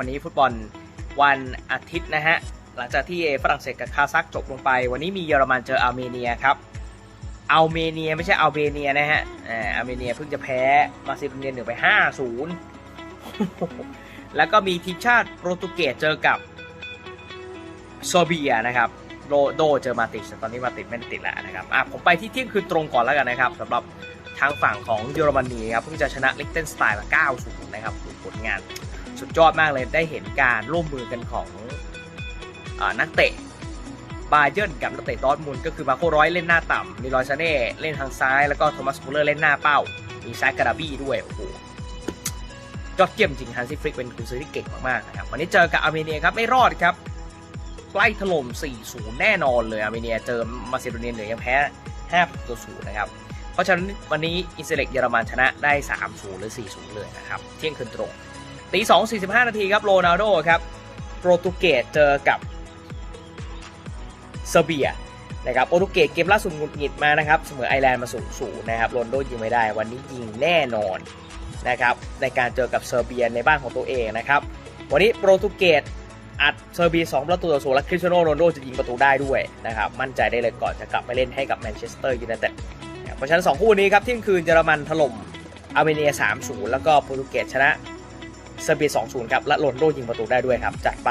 วันนี้ฟุตบอลวันอาทิตย์นะฮะ หลังจากที่ฝรั่งเศสกับคาซัคจบลงไป วันนี้มีเยอรมันเจออาร์เมเนียครับอาร์เมเนียไม่ใช่อัลเบเนียนะฮะอาร์เมเนียเพิ่งจะแพ้มาซิโดเนียหนึ่งไป5-0แล้วก็มีทีมชาติโปรตุเกสเจอกับโซเบียนะครับโรโดเจอมาติชตอนนี้มาติดไม่ติดแล้วนะครับอะผมไปที่เที่ยงคืนตรงก่อนแล้วกันนะครับสำหรับทางฝั่งของเยอรมนีครับเพิ่งจะชนะลิกเทนสไตน์มา9-0นะครับผลงาน สุดยอดมากเลยได้เห็นการร่วมมือกันของอนักเตะบาเยิร์นกับนักเตะดอทมุนก็คือมาโคร้อยเล่นหน้าต่ำมีรอยซาเน่เล่นทางซ้าย แล้วก็โทมัสมูเลอร์เล่นหน้าเป้า มีซกการาบี้ด้วยโอ้โหยอดเยี่ยมจริงฮันซี่ฟลิกเป็นกุนซือที่เก่งมากๆนะครับวันนี้เจอกับอาร์เมเนียครับไม่รอดครับใกล้ถล่ม 4-0 แน่นอนเลยอาร์เมเนียเจอมาซิโดเนียเหนือยังแพ้5ตัว0นะครับเพราะฉะนั้นวันนี้อิสราเอลเยอรมันชนะได้ 3-0 หรือ 4-0 เลยนะครับ เที่ยงคืนตรง ตีสองสี่สิบห้านาทีครับโรนัลโดครับโปรตุเกสเจอกับเซอร์เบียนะครับโปรตุเกสเกมล่าสุดหงุดหงิดมานะครับเสมอไอร์แลนด์มาสูงสูนะครับโรนโดยิงไม่ได้ วันนี้ยิงแน่นอนนะครับในการเจอกับเซอร์เบียในบ้านของตัวเองนะครับวันนี้โปรตุเกสอัดเซอร์เบีย2ประตูต่อศูนย์และคริสเตียโนโรนโดจะยิงประตูได้ด้วยนะครับมั่นใจได้เลยก่อนจะกลับไปเล่นให้กับแมนเชสเตอร์ยูไนเต็ดเพราะฉะนั้นสองคู่นี้ครับเที่ยงคืนเยอรมันถล่มอาร์เมเนีย 3-0 แล้วก็โปรตุเกสชนะ เซอร์เบีย 2-0 ครับ และโรนโดยิงประตูได้ด้วยครับ จัดไป